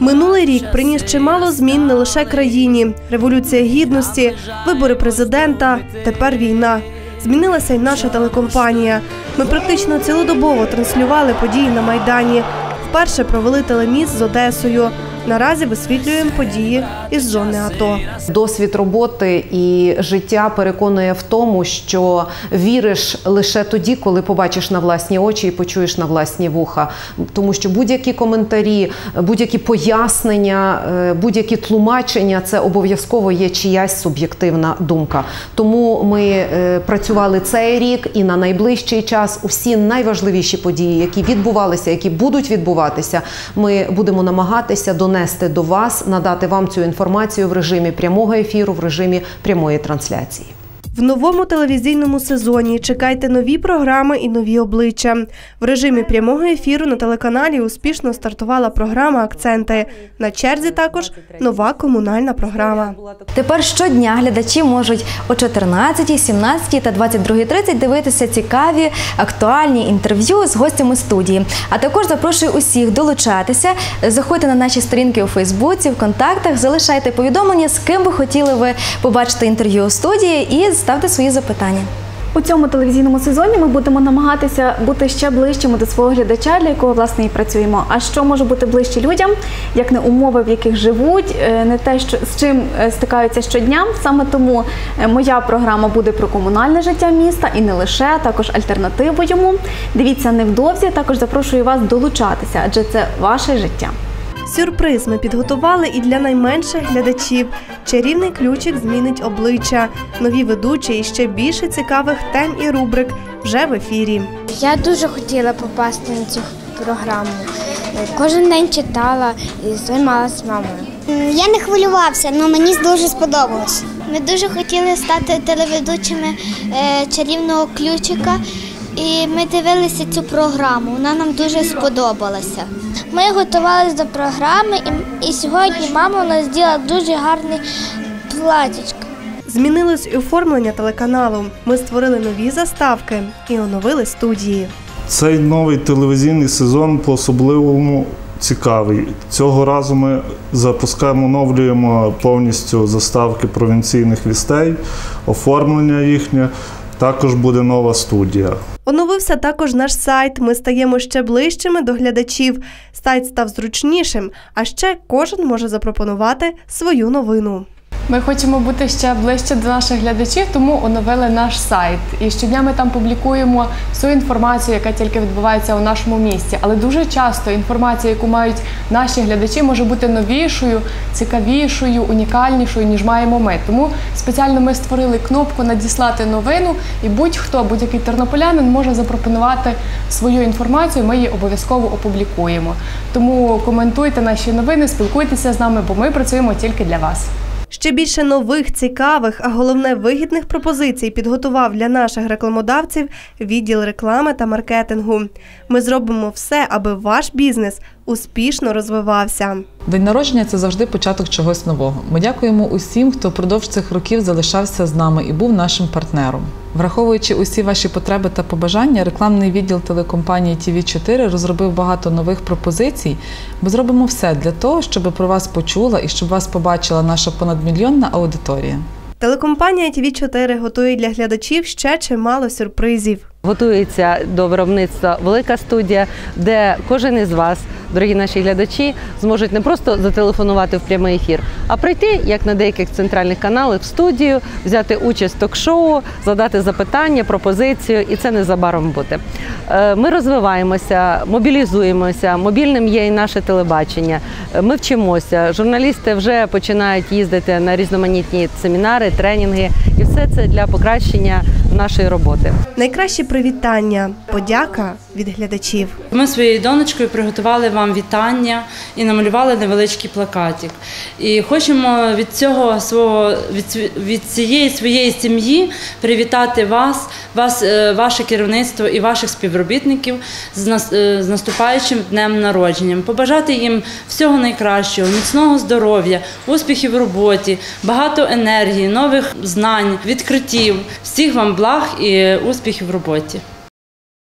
Минулий рік приніс чимало змін не лише країні: революція гідності, вибори президента. Тепер війна. Змінилася й наша телекомпанія. Ми практично цілодобово транслювали події на майдані. Вперше провели телеміст з Одесою. Наразі висвітлюємо події із зони АТО. Досвід роботи і життя переконує в тому, що віриш лише тоді, коли побачиш на власні очі і почуєш на власні вуха. Тому що будь-які коментарі, будь-які пояснення, е, будь-які тлумачення це обов'язково є чиясь суб'єктивна думка. Тому ми е, працювали цей рік і на найближчий час усі найважливіші події, які відбувалися, які будуть відбуватися, ми будемо намагатися донести до вас, надати вам цю інформацію в режимі прямого ефіру, в режимі прямої трансляції. В новому телевізійному сезоні чекайте нові програми і нові обличчя. В режимі прямого ефіру на телеканалі успішно стартувала програма Акценти. На черзі також нова комунальна програма. Тепер щодня глядачі можуть о 14, 17 та 22.30 дивитися цікаві актуальні інтерв'ю з гостями студії. А також запрошую усіх долучатися. Заходьте на наші сторінки у Фейсбуці, в контактах, залишайте повідомлення, з ким ви хотіли ви побачити інтерв'ю у студії, і ставте свої запитання. У цьому телевізійному сезоні ми будемо намагатися бути ще ближчими до свого глядача, для якого власне і працюємо. А що може бути ближче людям, як не умови, в яких живуть, е, не те, що з чим е, стикаються щодня. Саме тому е, моя програма буде про комунальне життя міста і не лише, а також альтернативу йому. Дивіться невдовзі. Також запрошую вас долучатися, адже це ваше життя. Сюрприз ми підготували і для найменших глядачів. Чарівний ключик змінить обличчя. Нові ведучі і ще більше цікавих тем і рубрик вже в ефірі. Я дуже хотіла попасти на цю програму. Кожен день читала і займалася мамою. Я не хвилювався, але мені дуже сподобалось. Ми дуже хотіли стати телеведучими е, чарівного ключика, і ми дивилися цю програму. Вона нам дуже сподобалася. Ми готувалися до програми, і, і сьогодні мама у нас зробила дуже гарне платічко. Змінилось і оформлення телеканалу. Ми створили нові заставки і оновили студії. Цей новий телевізійний сезон по-особливому цікавий. Цього разу ми запускаємо, оновлюємо повністю заставки провінційних вістей, оформлення їхнє. Також буде нова студія. Оновився також наш сайт. Ми стаємо ще ближчими до глядачів. Сайт став зручнішим, а ще кожен може запропонувати свою новину. Ми хочемо бути ще ближче до наших глядачів, тому оновили наш сайт. І щодня ми там публікуємо всю інформацію, яка тільки відбувається у нашому місті. Але дуже часто інформація, яку мають наші глядачі, може бути новішою, цікавішою, унікальнішою, ніж маємо ми. Тому спеціально ми створили кнопку Надіслати новину, і будь-хто, будь-який тернополянин може запропонувати свою інформацію. Ми її обов'язково опублікуємо. Тому коментуйте наші новини, спілкуйтеся з нами, бо ми працюємо тільки для вас. Ще більше нових, цікавих, а головне вигідних пропозицій підготував для наших рекламодавців відділ реклами та маркетингу. Ми зробимо все, аби ваш бізнес успішно розвивався. День народження це завжди початок чогось нового. Ми дякуємо усім, хто впродовж цих років залишався з нами і був нашим партнером. Враховуючи усі ваші потреби та побажання, рекламний відділ телекомпанії tv 4 розробив багато нових пропозицій. Ми зробимо все для того, щоб про вас почула і щоб вас побачила наша понадмільйонна аудиторія. Телекомпанія tv 4 готує для глядачів ще чимало сюрпризів. Готується до виробництва велика студія, де кожен із вас, дорогі наші глядачі, зможуть не просто зателефонувати в прямий ефір, а прийти, як на деяких центральних каналах, в студію, взяти участь в ток-шоу, задати запитання, пропозицію, і це незабаром буде. Е, Ми розвиваємося, мобілізуємося. Мобільним є і наше телебачення. Е, Ми вчимося. Журналісти вже починають їздити на різноманітні семінари, тренінги, і все це для покращення нашої роботи. Найкращі привітання, подяка від глядачів. Ми своєю донечкою приготували вам вітання і намалювали невеличкий плакатик. І хочемо від цього свого від, від цієї своєї сім'ї привітати вас, вас, е, ваше керівництво і ваших співробітників з нас- е, з наступаючим днем народження. Побажати їм всього найкращого, міцного здоров'я, успіхів в роботі, багато енергії, нових знань, відкриттів. Всіх вам благ і успіхів в роботі.